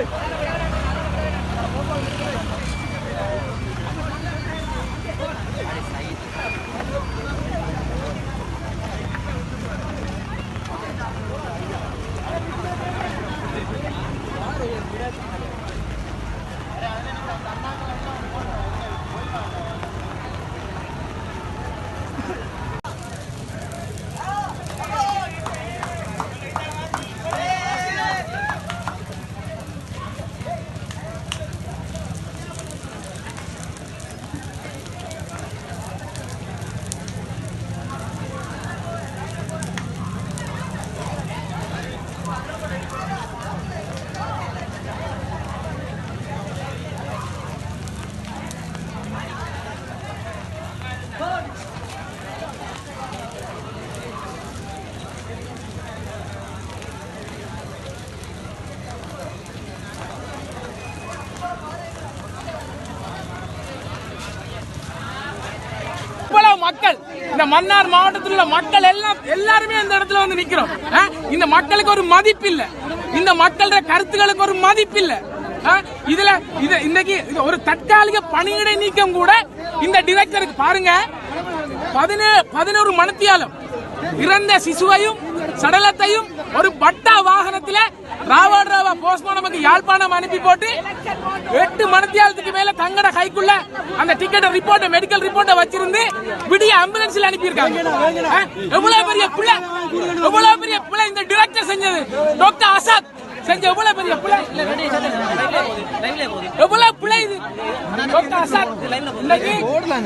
Ahí está ahí. இந்த மன்னார் மாவட்டத்தில் உள்ள மக்கள் எல்லாம் எல்லாருமே இந்த இடத்துல வந்து நிக்கிறோம். இந்த மக்களுக்கு ஒரு மதிப்பு இல்ல இந்த மக்களோட கருத்துக்களுக்கு ஒரு மதிப்பு இல்ல ஆ? இதுல இது இன்னைக்கு இது ஒரு தற்காலிக பணியிடை நீக்கம் கூட இந்த டிரெக்டருக்கு பாருங்க. பதினேழு பதினோரு மணத்தியாலும். இறந்த சிசுவையும் சடலத்தையும் ஒரு பட்டா வாகனத்துல ராவண ராவா போஸ்ட்மார்டமுக்கு யாழ்ப்பாணம் அனுப்பி போட்டு எட்டு மணித்தியாலத்துக்கு மேல தங்கட கைக்குள்ள அந்த டிக்கெட் ரிப்போர்ட் மெடிக்கல் ரிப்போர்ட்டை வச்சிருந்து விடிய ஆம்புலன்ஸ்ல அனுப்பியிருக்காங்க. எவ்வளவு பெரிய பிள்ளை எவ்வளவு பெரிய பிள்ளை இந்த டிரெக்டர் செஞ்சது. டாக்டர் ஆசாத் செஞ்ச எவ்வளவு பெரிய பிள்ளை எவ்வளவு பிள்ளை இது?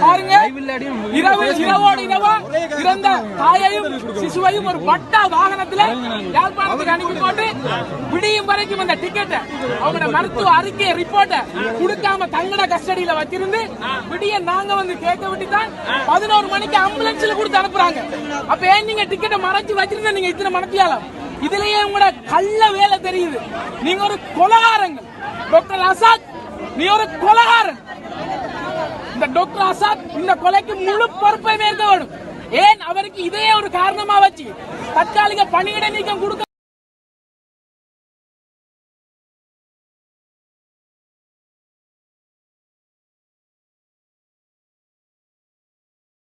பாருங்க இரவு இரவோடு இரவா இறந்த தாயையும் சிசுவையும் ஒரு பட்டா வாகனத்தில் யாழ்ப்பாணத்துக்கு அனுப்பி போட்டு விடியும் வரைக்கும் அந்த டிக்கெட்டை அவங்களோட மருத்துவ அறிக்கை ரிப்போர்ட்டை கொடுக்காம தங்கட கஸ்டடியில வச்சிருந்து விடிய நாங்க வந்து கேட்க விட்டு தான் பதினோரு மணிக்கு ஆம்புலன்ஸ்ல கொடுத்து அனுப்புறாங்க. அப்ப ஏன் நீங்க டிக்கெட்டை மறைச்சு வச்சிருந்தா நீங்க இத்தனை மனத்தியாலும் இதுலயே உங்களோட கள்ள வேலை தெரியுது. நீங்க ஒரு கொலகாரங்கள். டாக்டர் ஆசாத் நீ ஒரு கொலகாரன். இந்த டாக்டர் ஆசாத் இந்த கொலைக்கு முழு பொறுப்பை மேற்க வேண்டும் ஏன்? அவருக்கு இதே ஒரு காரணமா வச்சு. தற்காலிக பணியிட நீக்கம் கொடுக்க